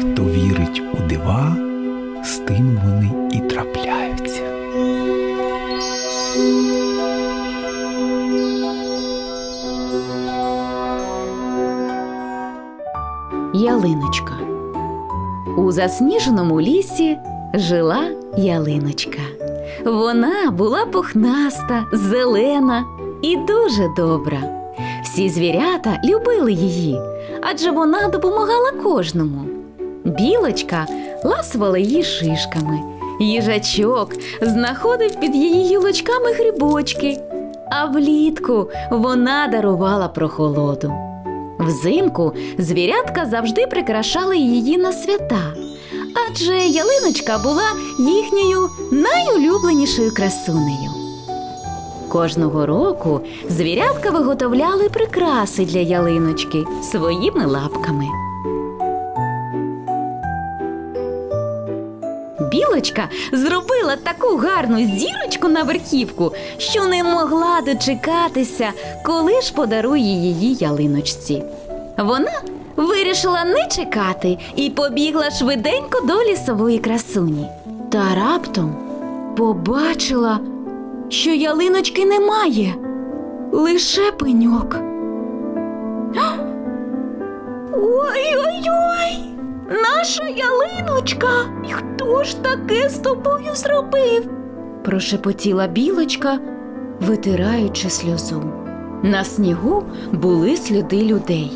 Хто вірить у дива, з тим вони і трапляються. Ялиночка. У засніженому лісі жила ялиночка. Вона була пухнаста, зелена і дуже добра. Всі звірята любили її, адже вона допомагала кожному. Білочка ласувала її шишками, їжачок знаходив під її гілочками грибочки, а влітку вона дарувала прохолоду. Взимку звірятка завжди прикрашали її на свята, адже ялиночка була їхньою найулюбленішою красунею. Кожного року звірятка виготовляли прикраси для ялиночки своїми лапками. Білочка зробила таку гарну зірочку на верхівку, що не могла дочекатися, коли ж подарує її ялиночці. Вона вирішила не чекати і побігла швиденько до лісової красуні. Та раптом побачила, що ялиночки немає, лише пеньок. Ой-ой-ой! Наша ялиночка! Хто ж таке з тобою зробив? прошепотіла білочка, витираючи сльозу. На снігу були сліди людей.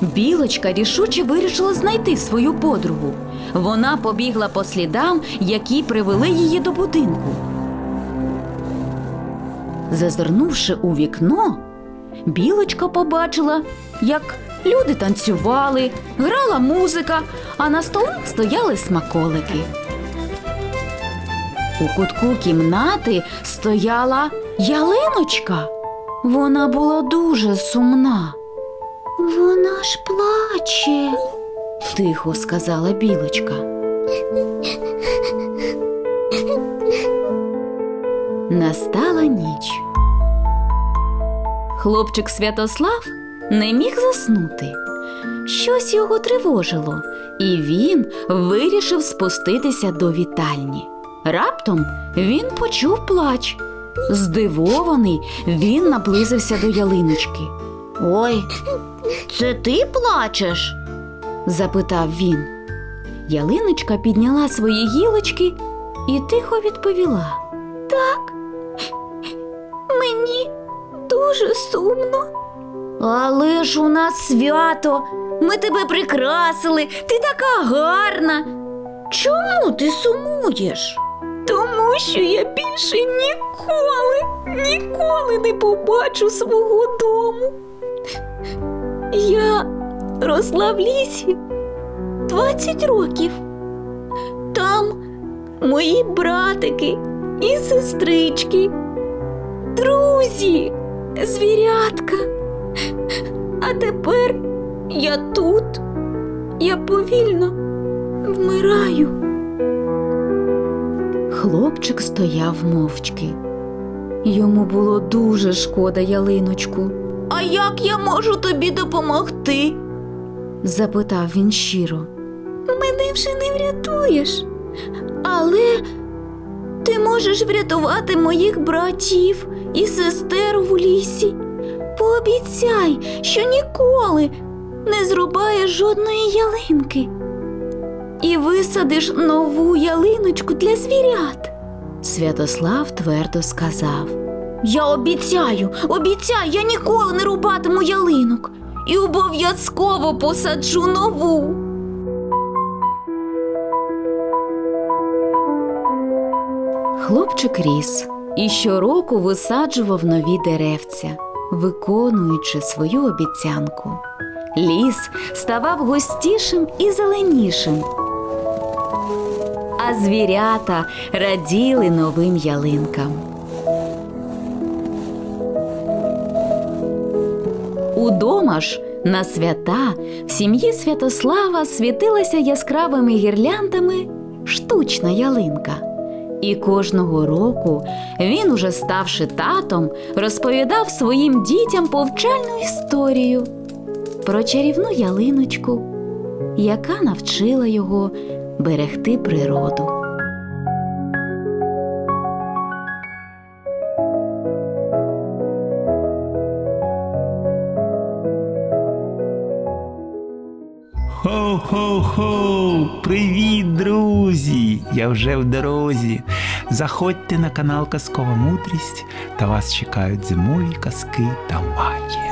Білочка рішуче вирішила знайти свою подругу. Вона побігла по слідам, які привели її до будинку. Зазирнувши у вікно, білочка побачила, як люди танцювали, грала музика, а на столах стояли смаколики. У кутку кімнати стояла ялиночка. Вона була дуже сумна. Вона ж плаче, тихо сказала білочка. Настала ніч. Хлопчик Святослав не міг заснути. Щось його тривожило, і він вирішив спуститися до вітальні. Раптом він почув плач. Здивований, він наблизився до ялиночки. Ой, це ти плачеш? запитав він. Ялиночка підняла свої гілочки і тихо відповіла. Так, мені дуже сумно. Але ж у нас свято, ми тебе прикрасили, ти така гарна. Чому ти сумуєш? Тому що я більше ніколи, ніколи не побачу свого дому. Я росла в лісі 20 років. Там мої братики і сестрички, друзі, звірятка. А тепер я тут, я повільно вмираю. Хлопчик стояв мовчки. Йому було дуже шкода ялиночку. А як я можу тобі допомогти? запитав він щиро. Мене вже не врятуєш, але ти можеш врятувати моїх братів і сестер в лісі. Пообіцяй, що ніколи не зрубаєш жодної ялинки і висадиш нову ялиночку для звірят. Святослав твердо сказав: Я обіцяю, обіцяю, я ніколи не рубатиму ялинок і обов'язково посаджу нову. Хлопчик ріс і щороку висаджував нові деревця, виконуючи свою обіцянку. Ліс ставав густішим і зеленішим. А звірята раділи новим ялинкам. Удома ж на свята в сім'ї Святослава світилася яскравими гірляндами штучна ялинка. І кожного року він, уже ставши татом, розповідав своїм дітям повчальну історію про чарівну ялиночку яка навчила його берегти природу. Хо-хо-хо! Привіт, друзі! Я вже в дорозі. Заходьте на канал Казкова Мудрість та вас чекають зимові казки та магія.